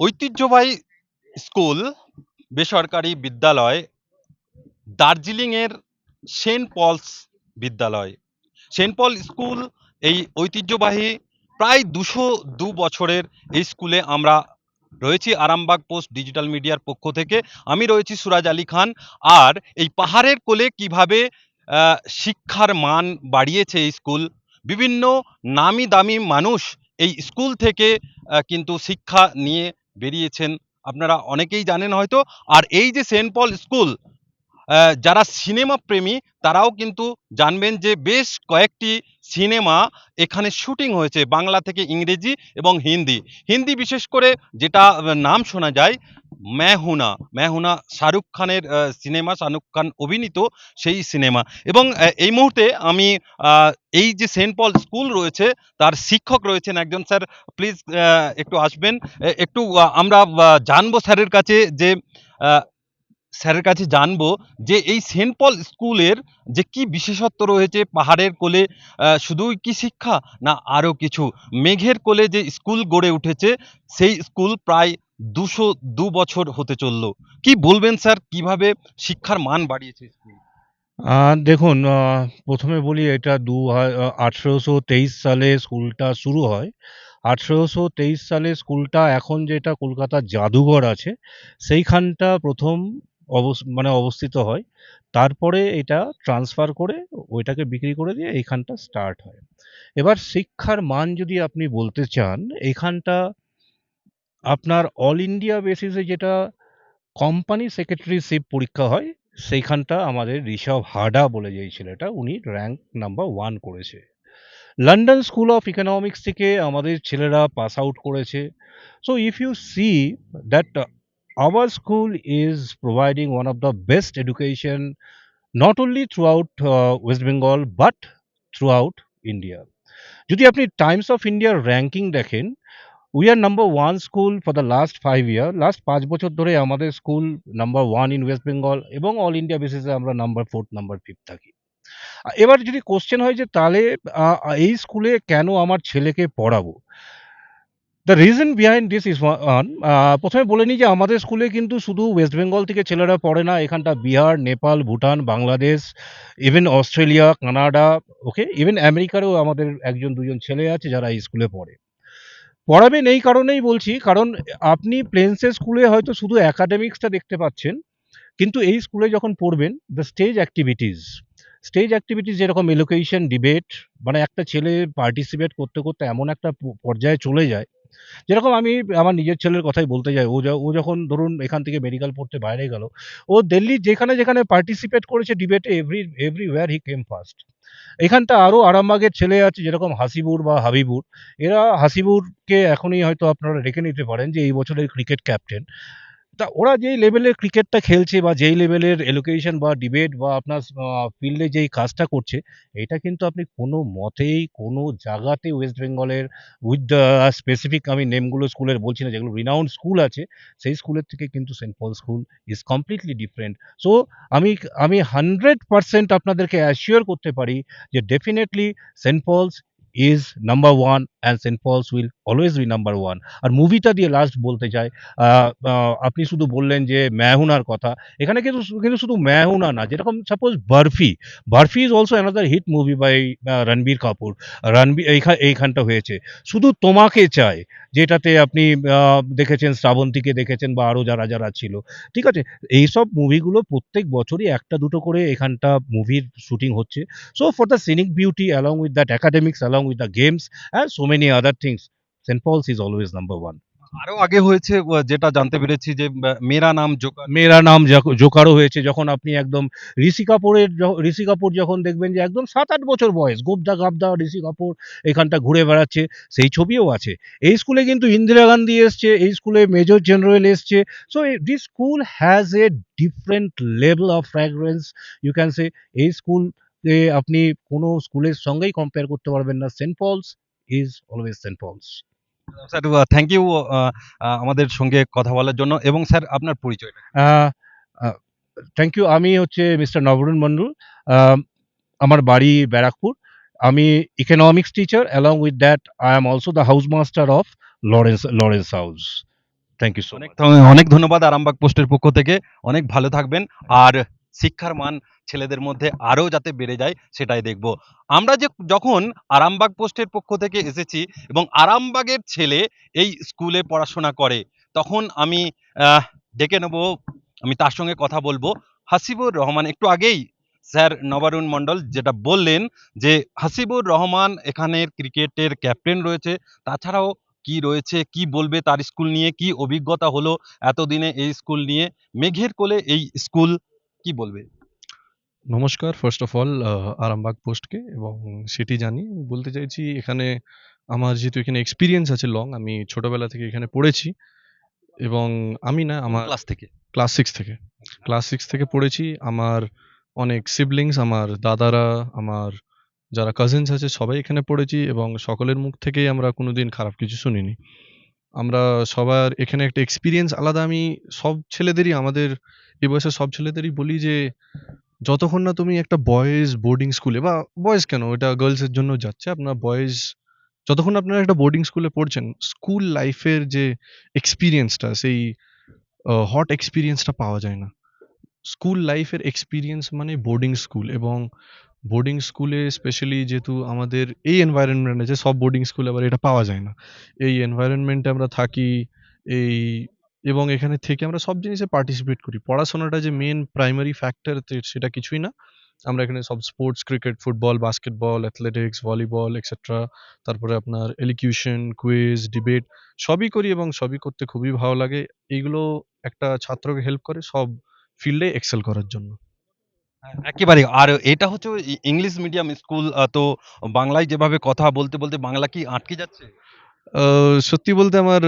ঐতিহ্যবাহী স্কুল, বেসরকারি বিদ্যালয়, দার্জিলিংয়ের সেন্ট পলস বিদ্যালয়। সেন্ট পল স্কুল এই ঐতিহ্যবাহী প্রায় দুশো দু বছরের এই স্কুলে আমরা রয়েছি আরামবাগ পোস্ট ডিজিটাল মিডিয়ার পক্ষ থেকে। আমি রয়েছি সুরাজ আলী খান। আর এই পাহাড়ের কোলে কীভাবে শিক্ষার মান বাড়িয়েছে এই স্কুল, বিভিন্ন নামি দামি মানুষ এই স্কুল থেকে কিন্তু শিক্ষা নিয়ে বেরিয়েছেন। আপনারা অনেকেই জানেন হয়তো। আর এই যে সেন্ট পল স্কুল যারা সিনেমা প্রেমী, তারাও কিন্তু জানবেন যে বেশ কয়েকটি সিনেমা এখানে শুটিং হয়েছে, বাংলা থেকে ইংরেজি এবং হিন্দি। হিন্দি বিশেষ করে যেটা নাম শোনা যায় মেহুনা মেহুনা শাহরুখ খানের সিনেমা, শাহরুখ খান অভিনীত সেই সিনেমা। এবং এই মুহূর্তে আমি এই যে সেন্ট পল স্কুল রয়েছে, তার শিক্ষক রয়েছেন একজন স্যার। প্লিজ একটু আসবেন। একটু আমরা জানব স্যারের কাছে যে স্যারের কাছে জানব যে এই সেন্ট পল স্কুলের যে কি বিশেষত্ব রয়েছে, পাহাড়ের কোলে শুধুই কি শিক্ষা না আরও কিছু? মেঘের কোলে যে স্কুল গড়ে উঠেছে, সেই স্কুল প্রায় দুশো দু বছর হতে চলল। কি বলবেন স্যার? কীভাবে শিক্ষার মান বাড়িয়েছে দেখুন প্রথমে বলি এটা দু আঠেরোশো তেইশ সালে স্কুলটা শুরু হয়। আঠেরোশো তেইশ সালে স্কুলটা এখন যেটা কলকাতার জাদুঘর আছে, সেইখানটা প্রথম অবস মানে অবস্থিত হয়। তারপরে এটা ট্রান্সফার করে ওইটাকে বিক্রি করে দিয়ে এইখানটা স্টার্ট হয়। এবার শিক্ষার মান যদি আপনি বলতে চান, এইখানটা আপনার অল ইন্ডিয়া বেসিসে যেটা কোম্পানি সেক্রেটারিশিপ পরীক্ষা হয়, সেইখানটা আমাদের ঋষভ হাডা বলে যেই ছেলেটা, উনি র্যাঙ্ক নাম্বার ওয়ান করেছে। লন্ডন স্কুল অফ ইকোনমিক্স থেকে আমাদের ছেলেরা পাস আউট করেছে। So if you see that our school is providing one of the best education not only throughout West Bengal but throughout India যদি আপনি times of ইন্ডিয়ার ranking দেখেন we are number one school for the last five year last পাঁচ বছর ধরে আমাদের school number one in West Bengal এবং all India বেসিসে আমরা নাম্বার ফোর্থ নাম্বার ফিফথ থাকি। এবার যদি কোশ্চেন হয় যে তাহলে এই স্কুলে কেন আমার ছেলেকে পড়াবো? The reason behind this is one প্রথমে বলে নিই যে আমাদের স্কুলে কিন্তু শুধু ওয়েস্ট বেঙ্গল থেকে ছেলেরা পড়ে না, এখানটা Bihar, Nepal, Bhutan, Bangladesh even Australia Canada okay even আমেরিকারও আমাদের একজন, দুজন ছেলে আছে যারা এই স্কুলে পড়ে। পড়াবেন এই কারণেই বলছি, কারণ আপনি প্লেন্সের স্কুলে হয়তো শুধু অ্যাকাডেমিক্সটা দেখতে পাচ্ছেন, কিন্তু এই স্কুলে যখন পড়বেন the stage activities stage activities যেরকম এলোকেশন ডিবেট মানে একটা ছেলে পার্টিসিপেট করতে করতে এমন একটা পর্যায়ে চলে যায়, যেরকম আমি আমার নিজের ছেলের কথাই বলতে যাই, ও ও যখন ধরুন এখান থেকে মেডিকেল পড়তে বাইরে গেল, ও দিল্লি যেখানে যেখানে পার্টিসিপেট করেছে ডিবেটে every everywhere he came first এখানটা আরও আরামবাগের ছেলে আছে, যেরকম হাসিবুর বা হাবিবুর। এরা হাসিবুরকে এখনই হয়তো আপনারা রেখে নিতে পারেন যে এই বছরের ক্রিকেট ক্যাপ্টেন তা ওরা যেই লেভেলের ক্রিকেটটা খেলছে বা যেই লেভেলের এলোকেশন বা ডিবেট বা আপনার ফিল্ডে যেই কাজটা করছে, এটা কিন্তু আপনি কোনো মতেই কোনো জায়গাতে ওয়েস্ট বেঙ্গলের উইথ দ্য স্পেসিফিক আমি নেমগুলো স্কুলের বলছি না, যেগুলো রিনাউন্ড স্কুল আছে, সেই স্কুলের থেকে কিন্তু saint Paul school is completely different so আমি আমি হান্ড্রেড পার্সেন্ট আপনাদেরকে অ্যাসিওর করতে পারি যে definitely saint Paul's is number one and saint Paul's will always be number one আর মুভিটা দিয়ে লাস্ট বলতে চাই আপনি শুধু বললেন যে ম্যাহুনার কথা, এখানে কিন্তু কিন্তু শুধু ম্যাহুনা না, যেরকম suppose Barfi Barfi is also another hit movie by Ranbir Kapoor Ranbir এইখান এইখানটা হয়েছে। শুধু তোমাকে চাই, যেটাতে আপনি দেখেছেন, শ্রাবন্তীকে দেখেছেন বা আরও যারা যারা ছিল, ঠিক আছে? এইসব মুভিগুলো প্রত্যেক বছরই একটা দুটো করে এখানটা মুভির শুটিং হচ্ছে। So for the scenic beauty along with that academics along with the games and so many other things saint Paul's is always number one আরও আগে হয়েছে যেটা জানতে পেরেছি যে মেরা নাম জোকার। মেয়েরা নাম জোকারও হয়েছে যখন আপনি একদম ঋষি কাপুরের ঋষি কাপুর যখন দেখবেন যে একদম সাত আট বছর বয়স গোবদা গাবদা ঋষি কাপুর এখানটা ঘুরে বেড়াচ্ছে সেই ছবিও আছে। এই স্কুলে কিন্তু ইন্দিরা গান্ধী এসছে এই স্কুলে মেজর জেনারেল এসছে। So this school has a different level of fragrance you can say এই স্কুল আপনি কোনো স্কুলের সঙ্গেই কম্পেয়ার করতে পারবেন না। Saint Paul's is always saint Paul's sir thank you আমাদের সঙ্গে কথা বলার জন্য এবং স্যার আপনার পরিচয় থ্যাংক ইউ আমি হচ্ছে মিস্টার নবরুণ মন্ডল আমার বাড়ি ব্যারাকপুর। আমি economics teacher along with that I am also the house master of Lawrence Lawrence house thank you so অনেক অনেক ধন্যবাদ আরামবাগ পোস্টের পক্ষ থেকে। অনেক ভালো থাকবেন। আর শিক্ষার মান ছেলেদের মধ্যে আরও যাতে বেড়ে যায় সেটাই দেখব। আমরা যে যখন আরামবাগ পোস্টের পক্ষ থেকে এসেছি এবং আরামবাগের ছেলে এই স্কুলে পড়াশোনা করে, তখন আমি ডেকে নেব, আমি তার সঙ্গে কথা বলব। হাসিবুর রহমান, একটু আগেই স্যার নবারুণ মণ্ডল যেটা বললেন যে, হাসিবুর রহমান এখানের ক্রিকেটের ক্যাপ্টেন রয়েছে, তাছাড়াও কি রয়েছে, কি বলবে তার স্কুল নিয়ে, কি অভিজ্ঞতা হলো এতদিনে এই স্কুল নিয়ে, মেঘের কোলে এই স্কুল কি বলবে? নমস্কার। ফার্স্ট অফ অল আরামবাগ পোস্টকে এবং সেটি জানি বলতে চাইছি এখানে আমার যেহেতু এখানে এক্সপিরিয়েন্স আছে লং আমি ছোটবেলা থেকে এখানে পড়েছি এবং আমি না আমার ক্লাস থেকে? ক্লাস সিক্স থেকে। ক্লাস সিক্স থেকে পড়েছি। আমার অনেক সিবলিংস আমার দাদারা আমার যারা কাজিনস আছে সবাই এখানে পড়েছি এবং সকলের মুখ থেকেই আমরা কোনো দিন খারাপ কিছু শুনিনি। আমরা সবার এখানে একটা এক্সপিরিয়েন্স আলাদা। আমি সব ছেলেদেরই আমাদের এ বয়সের সব ছেলেদেরই বলি যে যতক্ষণ না তুমি একটা বয়েজ বোর্ডিং স্কুলে বা বয়েজ কেন? এটা গার্লসের জন্য যাচ্ছে। আপনার বয়েজ যতক্ষণ আপনারা একটা বোর্ডিং স্কুলে পড়ছেন স্কুল লাইফের যে এক্সপিরিয়েন্সটা সেই হট এক্সপিরিয়েন্সটা পাওয়া যায় না। স্কুল লাইফের এক্সপিরিয়েন্স মানে বোর্ডিং স্কুল এবং বোর্ডিং স্কুলে স্পেশালি যেহেতু আমাদের এই এনভায়রনমেন্ট আছে সব বোর্ডিং স্কুলে আবার এটা পাওয়া যায় না। এই এনভায়রনমেন্টে আমরা থাকি, এই এবং এখানে থেকে আমরা সব জিনিসে পার্টিসিপেট করি। পড়াশোনাটা যে মেন প্রাইমারি ফ্যাক্টর সেটা কিছুই না। আমরা এখানে সব sports cricket football basketball athletics volleyball etcetera তারপরে আপনার এলিকিউশন কুইজ ডিবেট সবই করি এবং সবই করতে খুবই ভালো লাগে। এইগুলো একটা ছাত্রকে হেল্প করে সব ফিল্ডে এক্সেল করার জন্য। একেবারে। আর এটা হচ্ছে ইংলিশ মিডিয়াম স্কুল তো বাংলায় যেভাবে কথা বলতে বলতে বাংলা কি আটকে যাচ্ছে? সত্যি বলতে আমার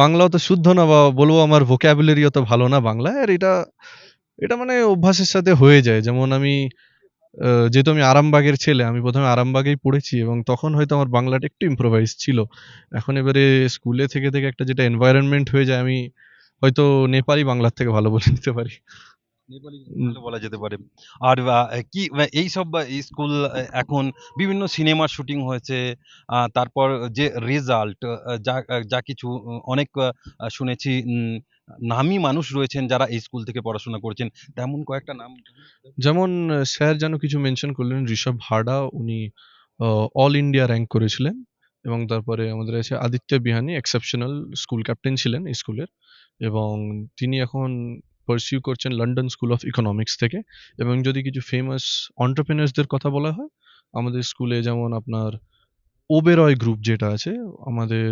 বাংলা অত শুদ্ধ না বা বলব আমার ভোক্যাবুলারি অত ভালো না বাংলায় আর এটা এটা মানে অভ্যাসের সাথে হয়ে যায়। যেমন আমি যেহেতু আমি আরামবাগের ছেলে, আমি প্রথমে আরামবাগেই পড়েছি এবং তখন হয়তো আমার বাংলাটা একটু ইম্প্রোভাইজ ছিল। এখন এবারে স্কুলে থেকে থেকে একটা যেটা এনভায়রনমেন্ট হয়ে যায়, আমি হয়তো নেপালি বাংলার থেকে ভালো বলে নিতে পারি। বলা যেতে পারে। আর কি এই সব স্কুল এখন বিভিন্ন সিনেমার শুটিং হয়েছে তারপর যে রেজাল্ট যা যা কিছু অনেক শুনেছি নামী মানুষ রয়েছেন যারা এই স্কুল থেকে পড়াশোনা করেছেন। তেমন কয়েকটা নাম যেমন স্যার যেন কিছু মেনশন করলেন ঋষভ হাডা উনি অল ইন্ডিয়া র্যাঙ্ক করেছিলেন এবং তারপরে আমাদের আছে Aditya Bihani exceptional school captain ছিলেন স্কুলের এবং তিনি এখন পারসিউ করছেন লন্ডন স্কুল অফ ইকোনমিক্স থেকে এবং যদি কিছু ফেমাস অন্টারপ্রেনার্সদের কথা বলা হয়, আমাদের স্কুলে যেমন আপনার ওবেরয় গ্রুপ যেটা আছে, আমাদের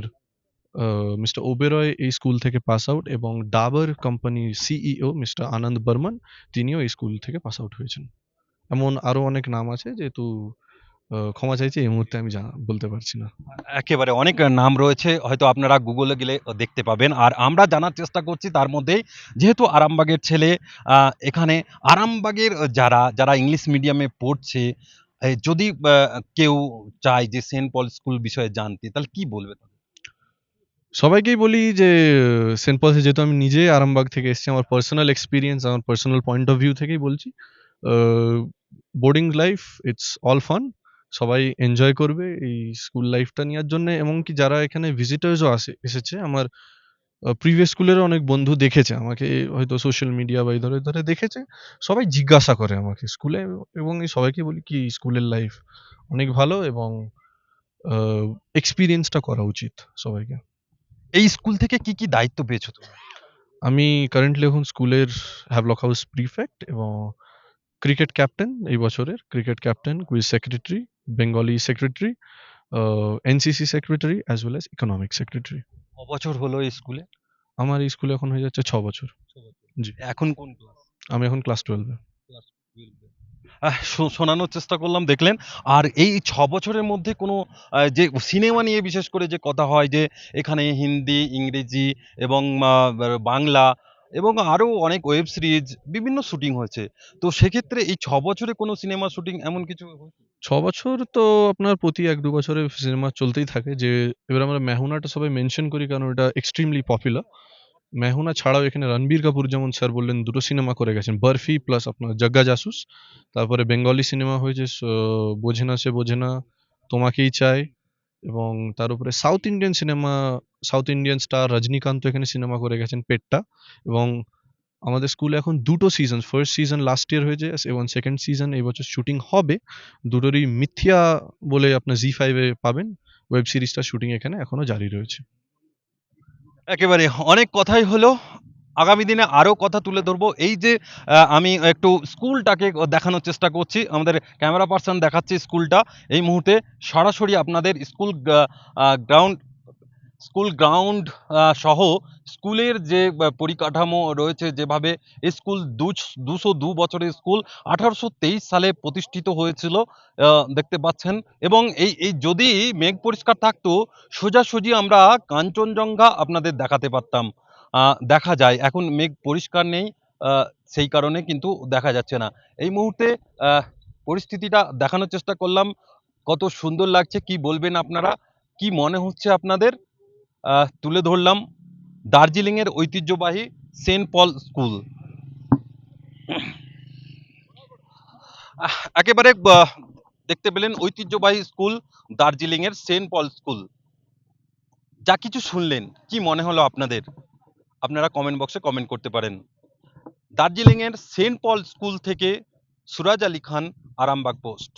মিস্টার ওবেরয় এই স্কুল থেকে পাস আউট এবং ডাবার কোম্পানির সিইও মিস্টার আনন্দ বর্মন তিনিও এই স্কুল থেকে পাস আউট হয়েছেন। এমন আরও অনেক নাম আছে যেহেতু ক্ষমা চাইছি এই মুহূর্তে আমি জানা বলতে পারছি না। একেবারে অনেক নাম রয়েছে হয়তো আপনারা গুগলে গেলে দেখতে পাবেন। আর আমরা জানার চেষ্টা করছি তার মধ্যে যেহেতু আরামবাগের ছেলে এখানে আরামবাগের যারা যারা ইংলিশ মিডিয়ামে পড়ছে এ, যদি কেউ চায় যে সেন্ট পল স্কুল বিষয়ে জানতে তাহলে কি বলবে সবাইকেই বলি যে সেন্ট পলসে যেহেতু আমি নিজে আরামবাগ থেকে এসেছি আমার পার্সোনাল এক্সপিরিয়েন্স আমার পার্সোনাল পয়েন্ট অফ ভিউ থেকেই বলছি। Boarding life it's all fun সবাই এনজয় করবে এই স্কুল লাইফটা নেওয়ার জন্য। এমনকি যারা এখানে ভিজিটার্সও আসে এসেছে আমার প্রিভিয়াস স্কুলেরও অনেক বন্ধু দেখেছে আমাকে হয়তো সোশ্যাল মিডিয়া বা এই ধরে ধরে দেখেছে। সবাই জিজ্ঞাসা করে আমাকে স্কুলে এবং এই সবাইকে বলি কি স্কুলের লাইফ অনেক ভালো এবং এক্সপিরিয়েন্সটা করা উচিত সবাইকে। এই স্কুল থেকে কি কি দায়িত্ব পেয়েছ তুমি? আমি কারেন্টলি এখন স্কুলের হ্যাভলক হাউস প্রিফেক্ট এবং ক্রিকেট ক্যাপ্টেন এই বছরের cricket captain quiz secretary Bengali secretary NCC secretary as well as economic secretary ক বছর হলো স্কুলে? আমার এই স্কুলে এখন হয়ে যাচ্ছে ছ বছর। জি। এখন কোন ক্লাস? আমি এখন ক্লাস টুয়েলভে শোনানোর চেষ্টা করলাম দেখলেন। আর এই ছ বছরের মধ্যে কোনো যে সিনেমা নিয়ে বিশেষ করে যে কথা হয় যে এখানে হিন্দি ইংরেজি এবং বাংলা এবং আরও অনেক ওয়েব সিরিজ বিভিন্ন শুটিং হয়েছে। তো সেক্ষেত্রে এই ছ বছরে কোনো সিনেমা শুটিং এমন কিছু? ছ বছর তো আপনার প্রতি এক দু বছরে সিনেমা চলতেই থাকে। যে এবার আমরা মেহুনাটা সবাই মেনশন করি কারণ এটা এক্সট্রিমলি পপুলার মেহুনা ছাড়াও এখানে রণবীর কাপুর যেমন স্যার বললেন, দুটো সিনেমা করে গেছেন। বরফি প্লাস আপনার জগ্গা জাসুস। তারপরে বেঙ্গলি সিনেমা হয়েছে, স- বোঝে না সে বোঝে না, তোমাকেই চাই এবং তার উপরে south Indian cinema south Indian star Rajinikanth এখানে সিনেমা করে গেছেন পেট্টা এবং আমাদের স্কুলে এখন দুটো season first season last year হয়েছে এবং সেকেন্ড সিজন এই বছর শুটিং হবে। দুটোরই মিথ্যা বলে আপনার জি ফাইভে পাবেন। ওয়েব সিরিজটা শুটিং এখানে এখনও জারি রয়েছে। একেবারে অনেক কথাই হলো। আগামী দিনে আরও কথা তুলে ধরবো। এই যে আমি একটু স্কুলটাকে দেখানোর চেষ্টা করছি। আমাদের ক্যামেরা পার্সন দেখাচ্ছে স্কুলটা। এই মুহূর্তে সরাসরি আপনাদের স্কুল গ্রাউন্ড স্কুল গ্রাউন্ড সহ স্কুলের যে পরিকাঠামো রয়েছে যেভাবে স্কুল দুশো দু বছরের স্কুল আঠারোশো তেইশ সালে প্রতিষ্ঠিত হয়েছিল দেখতে পাচ্ছেন। এবং এই এই যদি মেঘ পরিষ্কার থাকতো, সোজাসুজি আমরা কাঞ্চনজঙ্ঘা আপনাদের দেখাতে পারতাম। দেখা যায়। এখন মেঘ পরিষ্কার নেই সেই কারণে কিন্তু দেখা যাচ্ছে না। এই মুহূর্তে পরিস্থিতিটা দেখানোর চেষ্টা করলাম। কত সুন্দর লাগছে, কি বলবেন আপনারা? কি মনে হচ্ছে আপনাদের? তুলে ধরলাম। দার্জিলিংয়ের ঐতিহ্যবাহী সেন্ট পল স্কুল। একেবারে দেখতে পেলেন ঐতিহ্যবাহী স্কুল, দার্জিলিংয়ের সেন্ট পল স্কুল। যা কিছু শুনলেন, কি মনে হলো আপনাদের? আপনারা কমেন্ট বক্সে কমেন্ট করতে পারেন। দার্জিলিংয়ের সেন্ট পল স্কুল থেকে সুরাজ আলী খান, আরামবাগ পোস্ট।